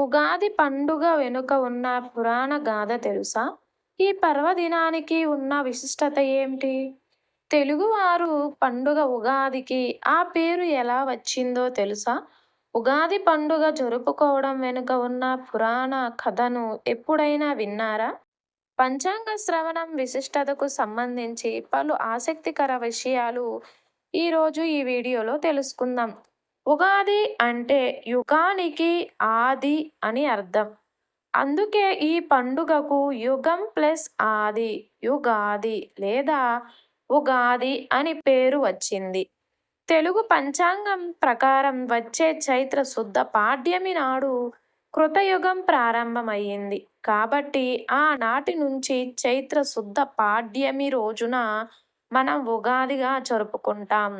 ఉగాది పండుగ వెనుక ఉన్న పురాణ గాథ తెలుసా? ఈ పర్వదినానికి ఉన్న విశిష్టత ఏమిటి? తెలుగువారు పండుగ ఉగాదికి ఆ పేరు ఎలా వచ్చిందో తెలుసా? ఉగాది పండుగ జరుపుకోవడం వెనుక ఉన్న పురాణ కథను ఎప్పుడైనా విన్నారా? పంచాంగ శ్రవణం విశిష్టతకు సంబంధించి పలు ఆసక్తికర విషయాలు ఈరోజు ఈ వీడియోలో తెలుసుకుందాం. ఉగాది అంటే యుగానికి ఆది అని అర్థం. అందుకే ఈ పండుగకు యుగం ప్లస్ ఆది యుగాది లేదా ఉగాది అని పేరు వచ్చింది. తెలుగు పంచాంగం ప్రకారం వచ్చే చైత్ర శుద్ధ పాడ్యమి నాడు కృతయుగం ప్రారంభమయ్యింది. కాబట్టి ఆనాటి నుంచి చైత్ర శుద్ధ పాడ్యమి రోజున మనం ఉగాదిగా జరుపుకుంటాం.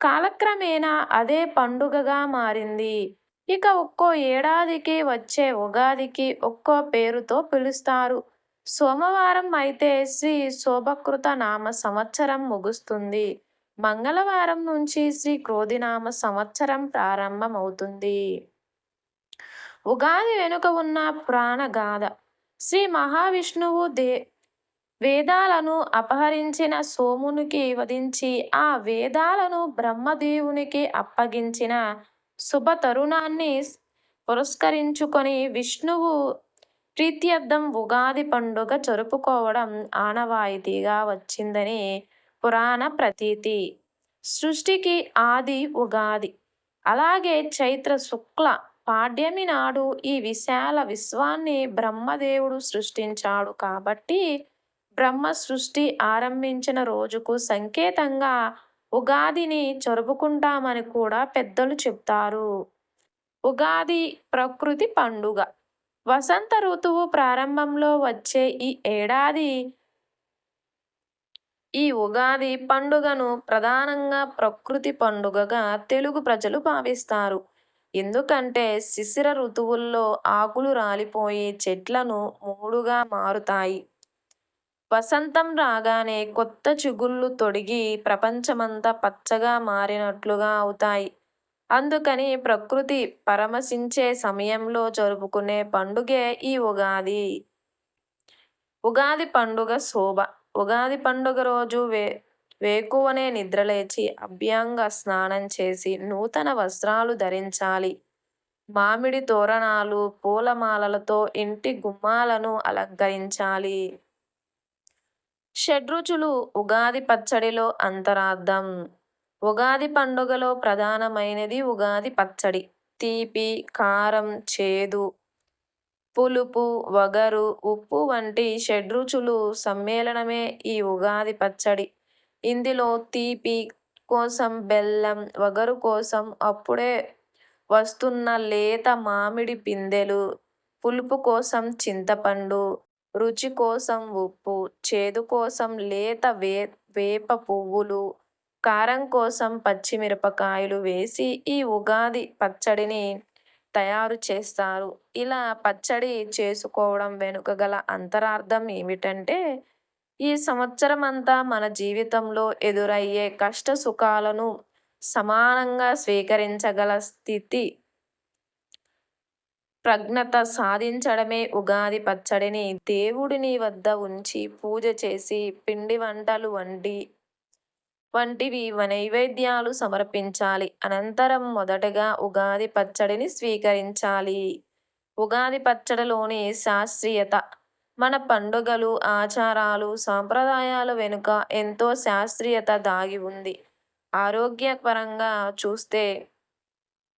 కాలక్రమేణా అదే పండుగగా మారింది. ఇక ఒక్కో ఏడాదికి వచ్చే ఉగాదికి ఒక్కో పేరుతో పిలుస్తారు. సోమవారం అయితే శ్రీ శోభకృత నామ సంవత్సరం ముగుస్తుంది. మంగళవారం నుంచి శ్రీ క్రోధినామ సంవత్సరం ప్రారంభమవుతుంది. ఉగాది వెనుక ఉన్న పురాణ గాథ శ్రీ మహావిష్ణువు దే వేదాలను అపహరించిన సోమునికి వధించి ఆ వేదాలను బ్రహ్మదేవునికి అప్పగించిన శుభతరుణాన్ని పురస్కరించుకొని విష్ణువు ప్రీత్యర్థం ఉగాది పండుగ జరుపుకోవడం ఆనవాయితీగా వచ్చిందని పురాణ ప్రతీతి. సృష్టికి ఆది ఉగాది. అలాగే చైత్ర శుక్ల పాడ్యమి నాడు ఈ విశాల విశ్వాన్ని బ్రహ్మదేవుడు సృష్టించాడు కాబట్టి బ్రహ్మ సృష్టి ఆరంభించిన రోజుకు సంకేతంగా ఉగాదిని జరుపుకుంటామని కూడా పెద్దలు చెప్తారు ఉగాది ప్రకృతి పండుగ. వసంత ఋతువు ప్రారంభంలో వచ్చే ఈ ఏడాది ఈ ఉగాది పండుగను ప్రధానంగా ప్రకృతి పండుగగా తెలుగు ప్రజలు భావిస్తారు. ఎందుకంటే శిశిర ఋతువుల్లో ఆకులు రాలిపోయి చెట్లను మూడుగా మారుతాయి. వసంతం రాగానే కొత్త చిగుళ్ళు తొడిగి ప్రపంచమంతా పచ్చగా మారినట్లుగా అవుతాయి. అందుకని ప్రకృతి పరవశించే సమయంలో జరుపుకునే పండుగే ఈ ఉగాది. ఉగాది పండుగ శోభ ఉగాది పండుగ రోజు వే వేకువనే నిద్రలేచి అభ్యంగ స్నానం చేసి నూతన వస్త్రాలు ధరించాలి. మామిడి తోరణాలు, పూలమాలలతో ఇంటి గుమ్మాలను అలంకరించాలి. షడ్రుచులు ఉగాది పచ్చడిలో అంతరార్థం ఉగాది పండుగలో ప్రధానమైనది ఉగాది పచ్చడి. తీపి, కారం, చేదు, పులుపు, వగరు, ఉప్పు వంటి షడ్రుచులు సమ్మేళనమే ఈ ఉగాది పచ్చడి. ఇందులో తీపి కోసం బెల్లం, వగరు కోసం అప్పుడే వస్తున్న లేత మామిడి పిందెలు, పులుపు కోసం చింతపండు, రుచి కోసం ఉప్పు, చేదు కోసం లేత వే వేప పువ్వులు, కారం కోసం పచ్చిమిరపకాయలు వేసి ఈ ఉగాది పచ్చడిని తయారు చేస్తారు. ఇలా పచ్చడి చేసుకోవడం వెనుక గల అంతరార్థం ఏమిటంటే ఈ సంవత్సరం అంతా మన జీవితంలో ఎదురయ్యే కష్ట సుఖాలను సమానంగా స్వీకరించగల స్థితి ప్రజ్ఞత సాధించడమే ఉగాది పచ్చడిని దేవుడిని వద్ద ఉంచి పూజ చేసి పిండి వంటలు వండి వంటివి నైవేద్యాలు సమర్పించాలి. అనంతరం మొదటగా ఉగాది పచ్చడిని స్వీకరించాలి. ఉగాది పచ్చడిలోని శాస్త్రీయత మన పండుగలు, ఆచారాలు, సాంప్రదాయాల వెనుక ఎంతో శాస్త్రీయత దాగి ఉంది. ఆరోగ్యపరంగా చూస్తే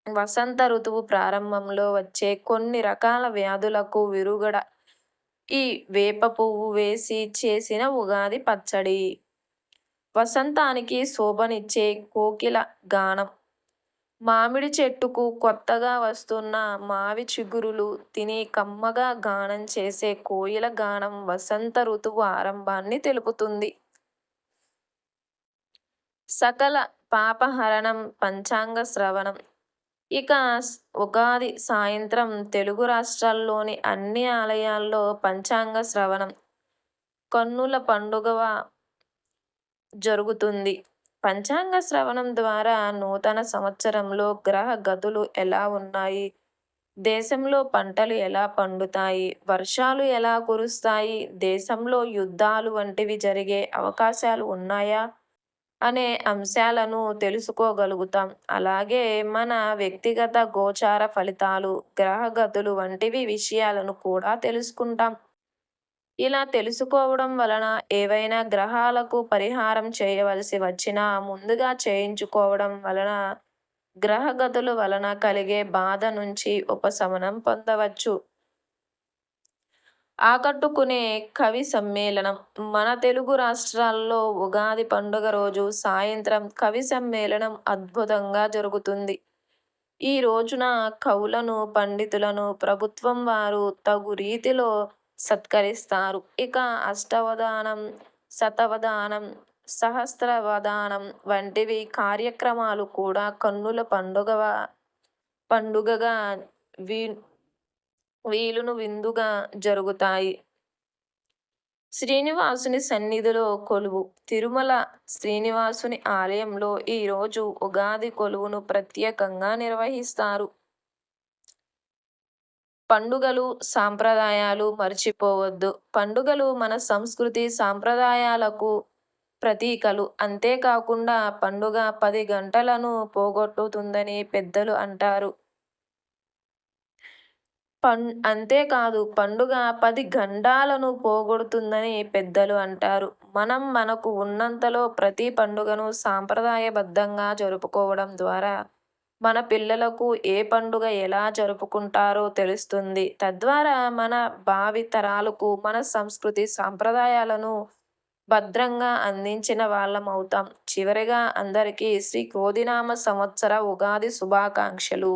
వసంత ఋతువు ప్రారంభంలో వచ్చే కొన్ని రకాల వ్యాధులకు విరుగుడ ఈ వేప పువ్వు వేసి చేసిన ఉగాది పచ్చడి. వసంతానికి శోభనిచ్చే కోకిల గానం మామిడి చెట్టుకు కొత్తగా వస్తున్న మావి చిగురులు తిని కమ్మగా గానం చేసే కోయిల గానం వసంత ఋతువు ఆరంభాన్ని తెలుపుతుంది. సకల పాపహరణం పంచాంగ శ్రవణం ఇక ఉగాది సాయంత్రం తెలుగు రాష్ట్రాల్లోని అన్ని ఆలయాల్లో పంచాంగ శ్రవణం కన్నుల పండుగ జరుగుతుంది. పంచాంగ శ్రవణం ద్వారా నూతన సంవత్సరంలో గ్రహ గతులు ఎలా ఉన్నాయి, దేశంలో పంటలు ఎలా పండుతాయి? వర్షాలు ఎలా కురుస్తాయి? దేశంలో యుద్ధాలు వంటివి జరిగే అవకాశాలు ఉన్నాయా? అనే అంశాలను తెలుసుకోగలుగుతాం. అలాగే మన వ్యక్తిగత గోచార ఫలితాలు గ్రహగతులు వంటివి విషయాలను కూడా తెలుసుకుంటాం. ఇలా తెలుసుకోవడం వలన ఏవైనా గ్రహాలకు పరిహారం చేయవలసి వచ్చినా ముందుగా చేయించుకోవడం వలన గ్రహగతుల వలన కలిగే బాధ నుంచి ఉపశమనం పొందవచ్చు. ఆకట్టుకునే కవి సమ్మేళనం. మన తెలుగు రాష్ట్రాల్లో ఉగాది పండుగ రోజు సాయంత్రం కవి సమ్మేళనం అద్భుతంగా జరుగుతుంది. ఈ రోజున కవులను పండితులను ప్రభుత్వం వారు తగు రీతిలో సత్కరిస్తారు. ఇక అష్టవధానం శతవధానం సహస్రవధానం వంటివి కార్యక్రమాలు కూడా కన్నుల పండుగ పండుగగా వీ వీలును విందుగా జరుగుతాయి. శ్రీనివాసుని సన్నిధిలో కొలువు. తిరుమల శ్రీనివాసుని ఆలయంలో ఈరోజు ఉగాది కొలువును ప్రత్యేకంగా నిర్వహిస్తారు. పండుగలు సాంప్రదాయాలు మర్చిపోవద్దు. పండుగలు మన సంస్కృతి సాంప్రదాయాలకు ప్రతీకలు. అంతేకాకుండా పండుగ పది గంటలను పోగొట్టుతుందని పెద్దలు అంటారు. పం అంతేకాదు పండుగ పది గండాలను పోగొడుతుందని పెద్దలు అంటారు. మనం మనకు ఉన్నంతలో ప్రతి పండుగను సాంప్రదాయబద్ధంగా జరుపుకోవడం ద్వారా మన పిల్లలకు ఏ పండుగ ఎలా జరుపుకుంటారో తెలుస్తుంది. తద్వారా మన భావి తరాలకు మన సంస్కృతి సాంప్రదాయాలను భద్రంగా అందించిన వాళ్ళం అవుతాం. చివరిగా అందరికీ శ్రీ కోదినామ సంవత్సర ఉగాది శుభాకాంక్షలు.